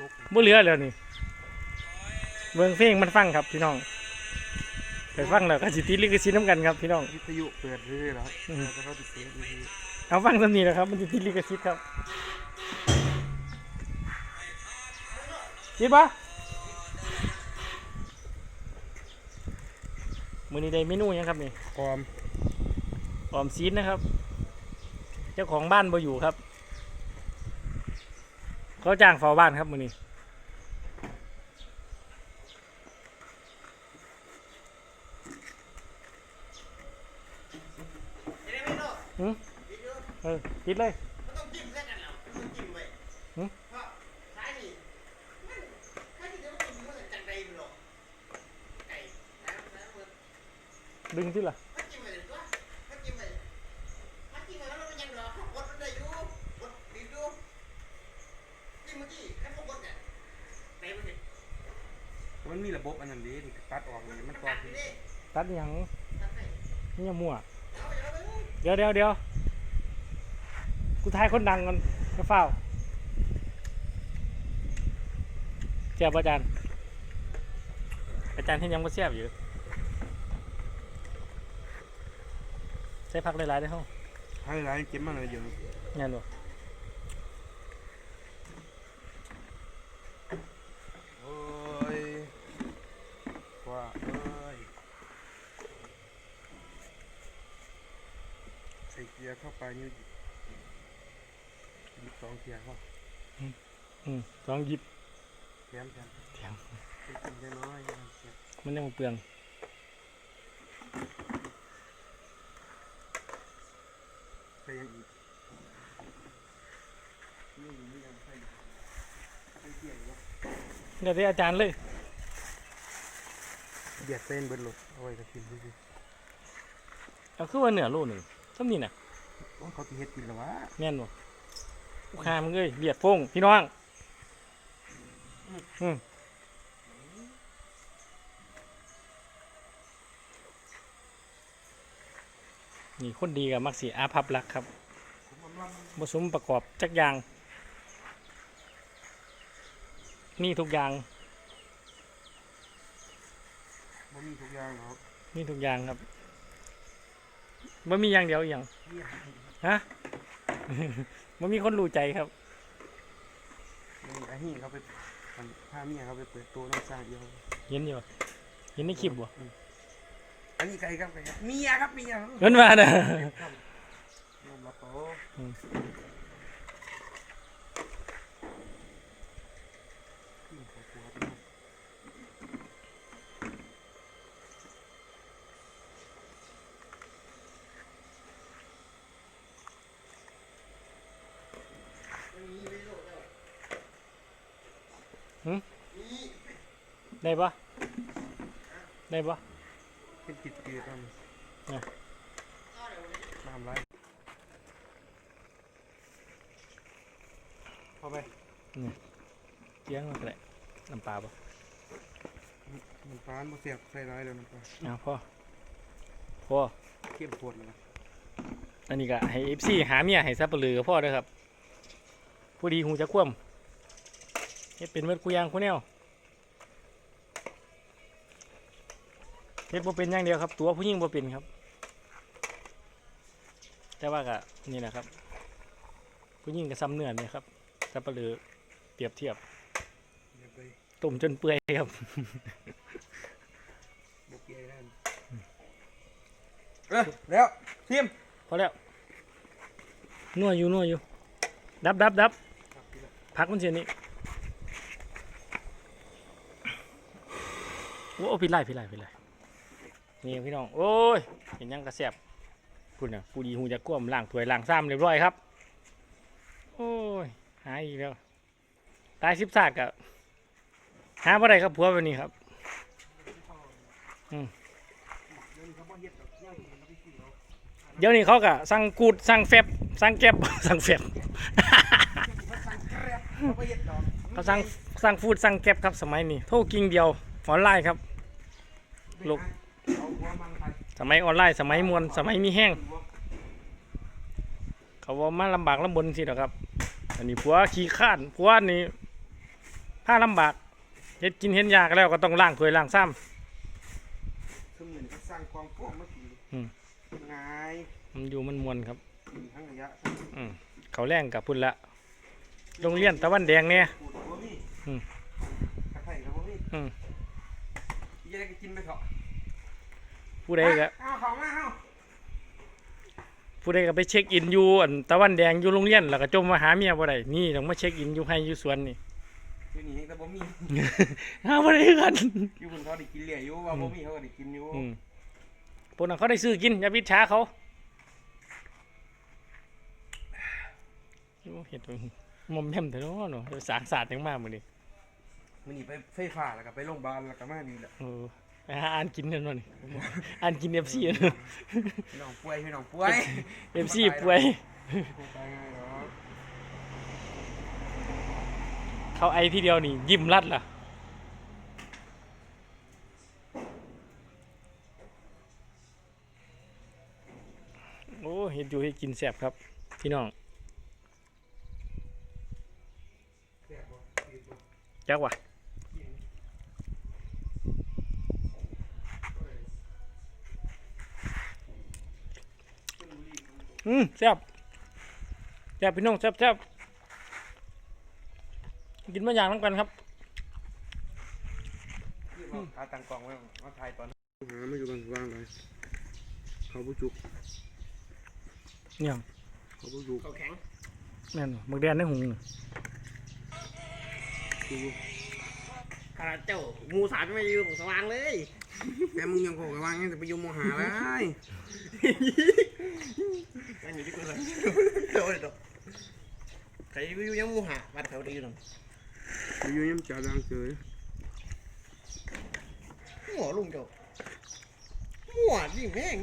ตกบ่เหลือแล้วนี่เบิ่งเพลงมันฟังครับพี่น้องไปฟังแล้วก็สิติดลิขสิทธิ์น้ำกันครับพี่น้อง วิทยุเปิดเรื่อยๆแล้วอืมแล้วก็ติดเสียงวิทยุเอาฟังสำนีนะครับ มันสิติดลิขสิทธิ์ครับคิดปะมื้อนี้ได้เมนูหยังครับนี่กอมออมซีนนะครับ เจ้าของบ้านบ่อยู่ครับ เขาจ้างเฝ้าบ้านครับมื้อนี้หืมเออติดเลยต้องจิ้ม ระบบอันนั้นดีที่ตัดออกเลยมันกรตัอบดไปดิตัดหยังนี่ยมั่วเดี๋ยวเดี๋ยวเดี๋ยวกูทายคนดังก่อนก็เฝ้าเสียบอาจารย์อาจารย์ที่ยังไม่เสียบอยู่ใช้พักหลายๆได้ห้องให้ร้านเก็บมาเลยเดี๋ยวงานบ่ โอ้ยว่าเอ้ยใส่เกียร์เข้าไปนี่หยิบสองเกียร์เข้าอืมสองหยิบแถมแถมแถมเป็นกลุ่มน้อยๆอย่างเงี้ยมันยังบ่เปลืองใส่อยังอีกนี่นี่ยังใส่ใส่เกียร์อยู่วะเดี๋ยวที่อาจารย์เลยเบียดเส้นเบิดหลดเอาไว้กับกินดูสิเอาคือว่าเหนือโลหนึ่ง ซ้ำนี่น่ะว่าเขาที่เฮ็ดกินแล้ววะแม่นบ่ลูกค้ามึงเอ้ยเบียดฟงพี่น้องอืมนี่คนดีกับมักสีอาภัพรักครับผมกำลังผสมประกอบจักอย่างนี่ทุกอย่างมันมีทุกอย่างหรอกนี่ทุกอย่างครับ มันมีอย่างเดียวอหย่างเหี้ยฮะมันมีคนรู้ใจครับมันไอ้นี่เขาไปมันพาเมียเขาไปเปิดตัวน้องสาวเดียวเห็นอยู่บ่เห็นในคลิปบ่อันนี้ใครครับใครครับเมียครับเมียเงินมาเด้อ ยอมรับโต อืม มันมีไว้โลดแล้ว หืม มี ได้ปะได้ปะเป็นจิตเกลียดมันเอาเดี๋ยววันนี้น้ำไหลเข้าไปเลี้ยงมันก็ได้น้ำปลาปะมันฟ้านมาเสียบใส่ร้ายแล้วน้ำปลาเอาพ่อพ่อเข้มข้นเลยนะอันนี้ก็ให้เอฟซีหาเมียให้ซับเปลือกับพ่อเด้อครับ ผู้ดีหูจะคว่ำ เฮ็ดเป็นเมื่อกูยางกูแนวเฮ็ดบ่เป็นอย่างเดียวครับ ตัวผู้หญิงบ่เป็นครับ แต่ว่าก็นี่แหละครับ ผู้หญิงก็ซ้ำเนื้อเนี่ยครับซับเปลือเปรียบเทียบอย่าไปต้มจนเปื่อยครับบกเกยนั่นเออแล้วทีมพอแล้วนัวอยู่นัวอยู่ ดับดับดับพักมันเสียนี่ โอ้พี่ไล่พี่ไล่พี่ไล่นี่พี่น้อง โอ้ยเห็นยังกระแสบคุณน่ะผู้ดีหูจะก้มล้างถวยล้างซ้ำเรียบร้อยครับ โอ้ย หายอีกแล้ว ตายสิบศาสตร์กับหาบ่ได้ครับผัวแบบนี้ครับเดี๋ยวนี้เขาก็สั่งกูดสั่งแฟบสั่งแก็บสั่งแฟบเขาไปเย็ดดอกเขาสั่งสั่งฟูดสั่งแก็บครับสมัยนี้โทรกิ่งเดียวออนไลน์ครับ ลูกเอาหัวมันไปสมัยออนไลน์สมัยมวลสมัยมีแห้ง เขาว่ามาลำบากลำบนสิหรอกครับ อันนี้ผัวขี้ข้านผัวนี่ผ้าลำบากเฮ็ดกินเห็นยากแล้วก็ต้องล้างถ้วยล้างซ้คือเหมือนก็สร้างความโกงเมื่อกี้อืมง่ายำมันอยู่มันมวนครับมีทั้งระยะอืมเขาแรงกับพุ่นละโรงเรียนตะวันแดงเนี่ยปูดบ่มีอืม กระไผ่กับบ่มีอืมยี่ได้ก็กินไปเถอะผู้ใดก็เอาของมาเอาผู้ใดก็ไปเช็คอินอยู่อันตะวันแดงอยู่โรงเรียนแล้วก็จมมาหาเมียบ่ได้นี่ต้องมาเช็คอินอยู่ให้อยู่สวนนี่อยู่นี่แต่บ่มี หาบ่ได้คือกันอยู่บนเขาได้กินเหลี่ยอยู่ว่าบ่มีเขาก็ได้กินอยู่อืมพวกนั้นเขาได้ซื้อกินอย่าพิดช้าเขาโอ้เห็ดตัวมอมแม่มแต่เนาะเนาะเดี๋ยวสางศาสตร์ยังมากมื้อนี้ มันนี่ไปไฟฟ้าแล้วก็ไปโรงพยาบาลแล้วก็มานี่แหละเออไปหาอ่านกินนั่นวะนี่อ่านกิน FC เนาะพี่น้องป่วยพี่น้องป่วย FC ป่วยบ่ตายง่ายหรอกเขาไอทีเดียวนี่ ยิ้มรัดล่ะ โอ้เห็ดอยู่ให้กินแสบครับ พี่น้องแซ่บบ่ดีบ่จักวะ อืมแซ่บแซ่บพี่น้องแซ่บแซ่บกินมาอย่างน้ำกันครับที่ว่าขาตั้งกล้องไว้มาถ่ายตอนหาไม่อยู่บางวางเลยเขาบ่จุกเนี่ยเขาบ่จุกเขาแข็งแม่นบ่หมึกแดนในหุงน่ะจุกขนาดเจ้างูสามไม่ยืมสว่างเลยแต่มึงยังโกกะว่างั้นจะไปอยู่มหาลัยนั่นอยู่ที่กูเลย โดนดอกใครวิวยังมูหะบัดเขาดีหน่อยไปอยู่ยังจ่าดังเฉยหัวลุงเจ้าหัวดิแม่ง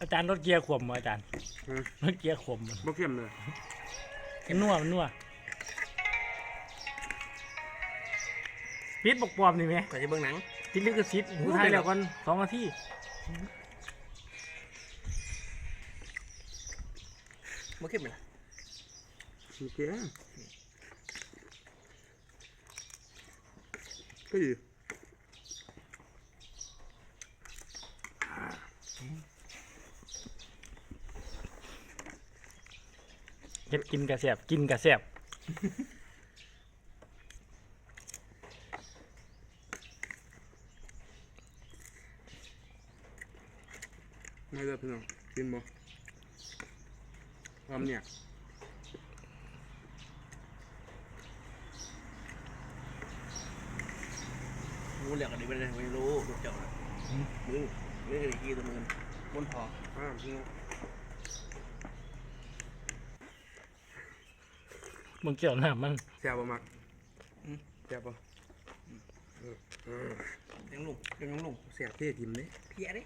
อาจารย์รถเกียร์ขวมบ่อาจารย์ฮะรถเกียร์ขวมบ่บ่เข้มเลยมันนัวมันนัวพิษบกปลอมนี่ไหมใครจะเบิ่งหนังติดลิขสิทธิ์หูไทยแล้วก่อนสองนาที เมื่อกี้เป็นไรโอเคก็ดีเฮ็ดกินกระแสบกินกระแสบ ไม่เลิก พี่น้องกินบ่ความเนี่ยงูเหลือกอันนี้เป็นอะไรไม่รู้ลูกเจ้าน่ะมึงนี่คือกี่ตัวมึงบนพออ่าพี่น้องมึงเกี่ยวหน้ามันแซ่บบ่มักแซ่บบ่ยังลุงยังลุงแซ่บเท่ทิมเด้เพี้ยดิ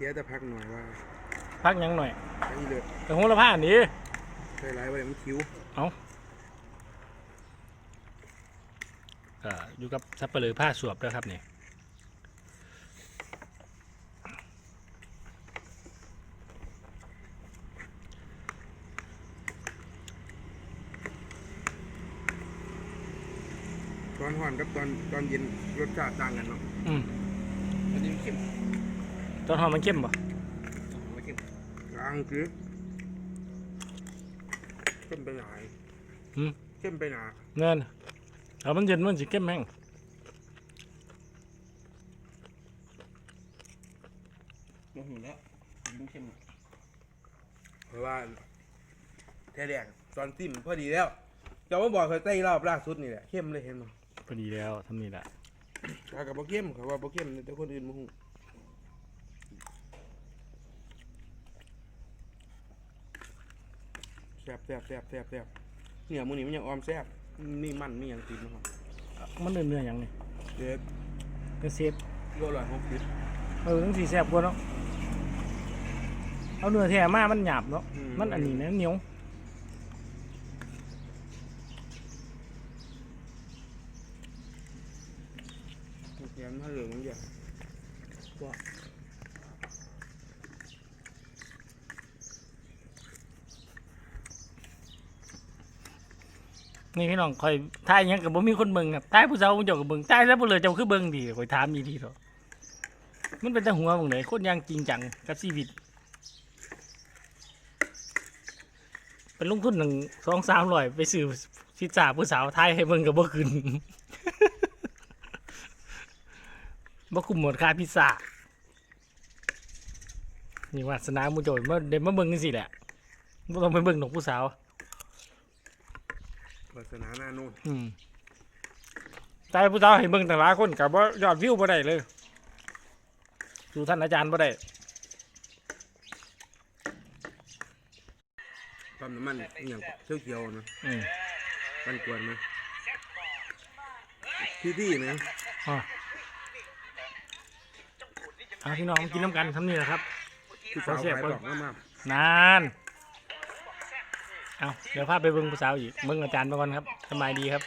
เทียแต่พักหน่อยว่าพักหยังหน่อยไอ้เลือดแต่โหระพานี่ใส่หลายไว้มันคิ้วก็อยู่กับซับเปลือผ้าสวบด้วยครับนี่ตอนห่อนกับตอนตอนเย็นรสชาติต่างกันเนาะ อืมอันนี้เข้ม ตอนหอมมันเข้มป่ะไม่เข้มกลางคือเข้มไปไหนเข้มไปหนาเงินเอามันเย็นมันสิเข้มแห้งมันหิวแล้วยิ่งเข้มเพราะว่าแท้แดงตอนซิมพอดีแล้วเจ้าว่าบอกเคยไต้รอบล่าสุดนี่แหละเข้มเลยเห็นมั้ยพอดีแล้วทำนี่แหละ ถ้ากับบ่เข้มเขาว่าบ่เข้มแต่คนอื่นบ่ฮู้ ซ่บแซ่บแซ่บแซ่บแซ่บเหนือมื้อนี้มันยังออมแซ่บมีมันมีหยังติดมาครับมันเนื้อเนื้อหยังนี่เด็ดเนื้อเซฟโลละ60เออทั้งสีแซ่บกว่าเนาะเอาเนื้อแท้มามันหยาบเนาะมันอันนี้นะเหนียว แกนถ้าเหลืองมันใหญ่ นี่พี่น้องคอยทายยังกับบ่มีคนเบิ่งครับทายผู้สาวผู้เจ้ากับเบิ่งทายแล้วบ่เลยเจ้าคือเบิ่งดีคอยถามอีทีเถอะมันเป็นแต่หัวมึงเลยคนยังจริงจังกับชีวิต เป็นลงทุนหนึ่งสองสามร้อยไปซื้อพิซซ่าผู้สาวทายให้เบิ่งกับบ่ขึ้นบ่คุ้มหมดค่าพิซซ่านี่วาสนาหมูโจยมาเดี๋ยวมาเบิ่งจังซี่แหละบ่ต้องไปเบิ่งดอกผู้สาวาสนาหน้านู่นอืมใจผู้สาวให้เบิ่งแต่หลายคนกับว่ายอดวิวบ่ได้เลยสู่ท่านอาจารย์บ่ได้ปั๊มน้ำมันอหย่างเขียวๆนะอืมปันกวนนะที่ที่นะอ๋อเอาพี่น้องมากินน้ำกันทำนี่แหละครับ ที่สาวเสียบขายเบิ่งบอกมากนาน เอาเดี๋ยวพาไปเบิ้งผู้สาวอีกเบิ้งอาจารย์มาก่อนครับสบายดีครับ